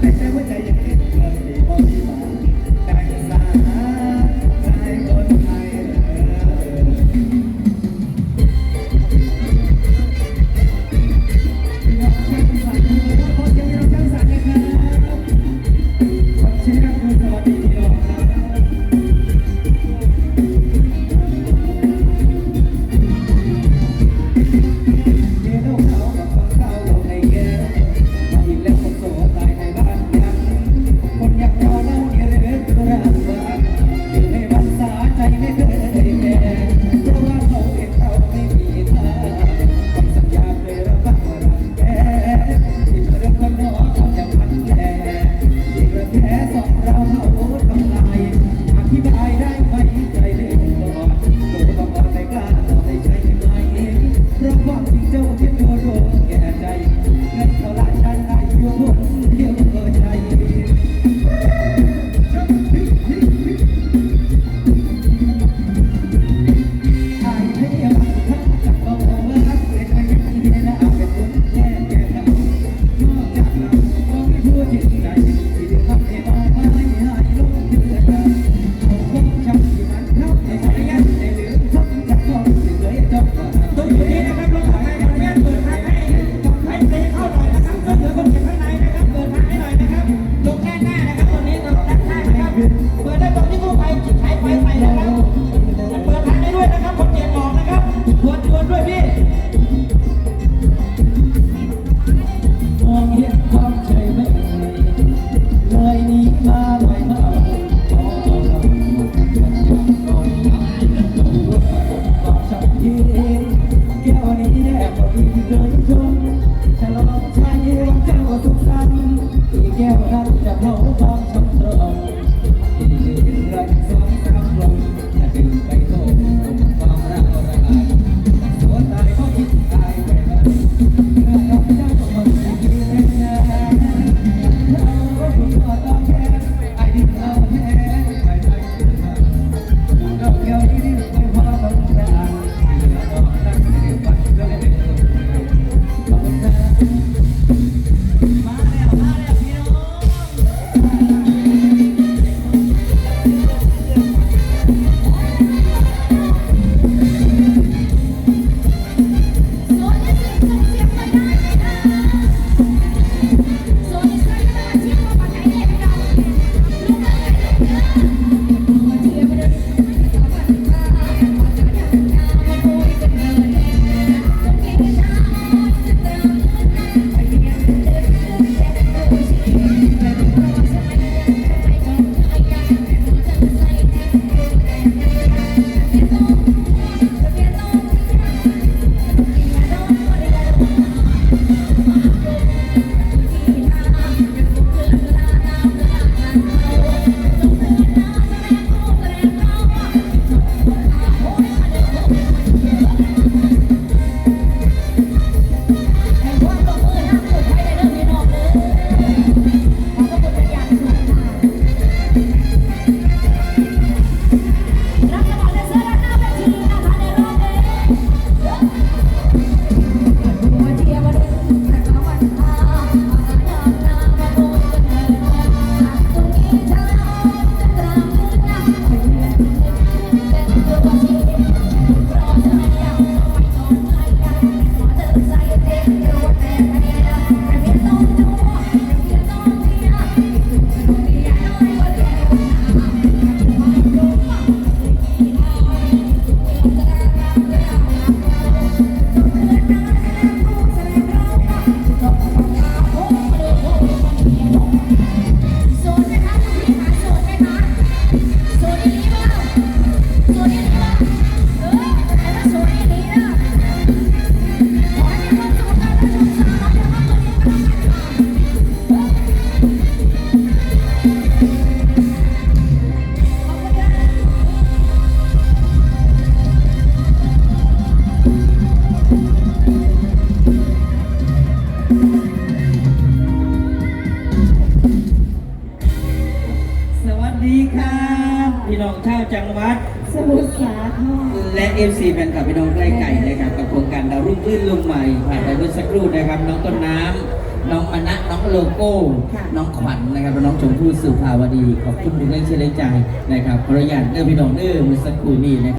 แต่ใจว่าใจ ดีครับพี่น้องชาวจังหวัดสมุทรสาครและเอฟซีแฟนคลับพี่น้องใกล้ไก่นะครับกับโครงการดาวรุ่งรื่นลงใหม่ผ่านไปเมื่อสักครู่นะครับน้องต้นน้ำน้องมณะน้องโลโก้ น้องขวัญนะครับและน้องชมพู่สุภาวดีขอบคุณทุกแรงเชียร์แรงใจนะครับขออนุญาตเด้อพี่น้องเด้อเมื่อสักครู่นี้นะครับ